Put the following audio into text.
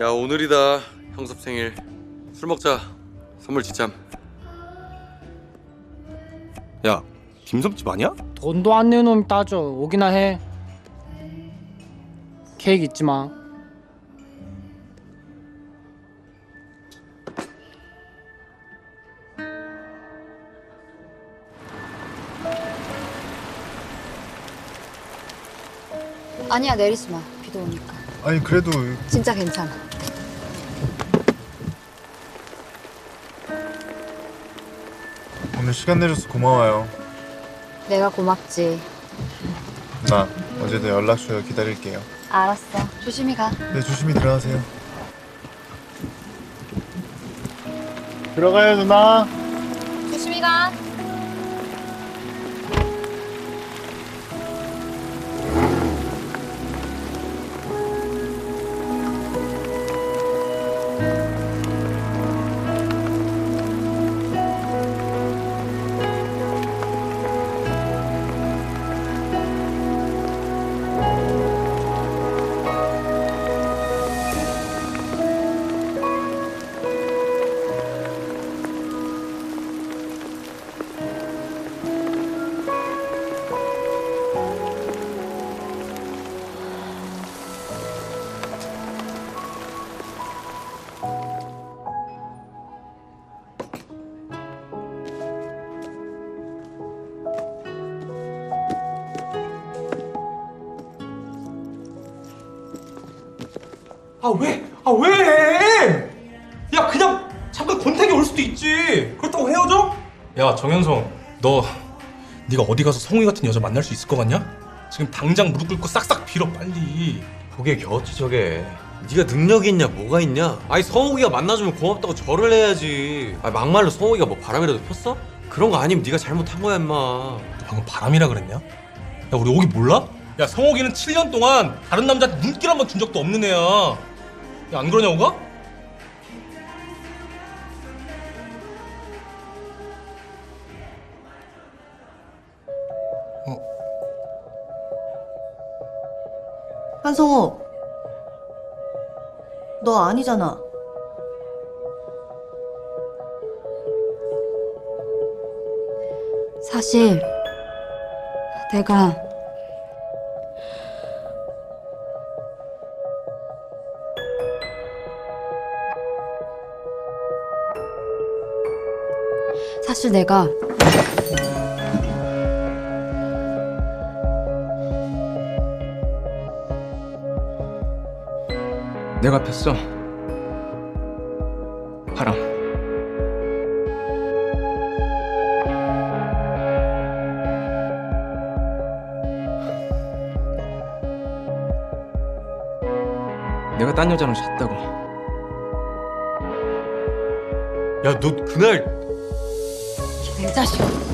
야 오늘이다 형섭 생일 술 먹자 선물 지참 야 김섭집 아니야? 돈도 안 내는 놈이 따져 오기나 해 케이크 잊지 마 아니야 내리지 마. 비도 오니까. 아니 그래도 진짜 괜찮아. 오늘 시간 내줘서 고마워요. 내가 고맙지. 누나 어제도 연락 줘요. 기다릴게요. 알았어. 조심히 가. 네 조심히 들어가세요. 들어가요 누나. 조심히 가. 아 왜? 아 왜? 야 그냥 잠깐 권태기 올 수도 있지. 그렇다고 헤어져? 야 정현성, 너 네가 어디 가서 성우이 같은 여자 만날 수 있을 것 같냐? 지금 당장 무릎 꿇고 싹싹 빌어 빨리. 그게 겨웠지 저게 네가 능력이 있냐 뭐가 있냐 아니 성욱이가 만나주면 고맙다고 절을 해야지 아 막말로 성욱이가 뭐 바람이라도 폈어? 그런 거 아니면 네가 잘못한 거야 임마 너 방금 바람이라 그랬냐? 야 우리 오기 몰라? 야 성욱이는 7년 동안 다른 남자한테 눈길 한 번 준 적도 없는 애야. 야 안 그러냐 오가? 한성호, 너 아니잖아. 사실 내가 사실 내가 내가 폈어. 바람. 내가 딴 여자랑 잤다고. 야 너 그날 目指し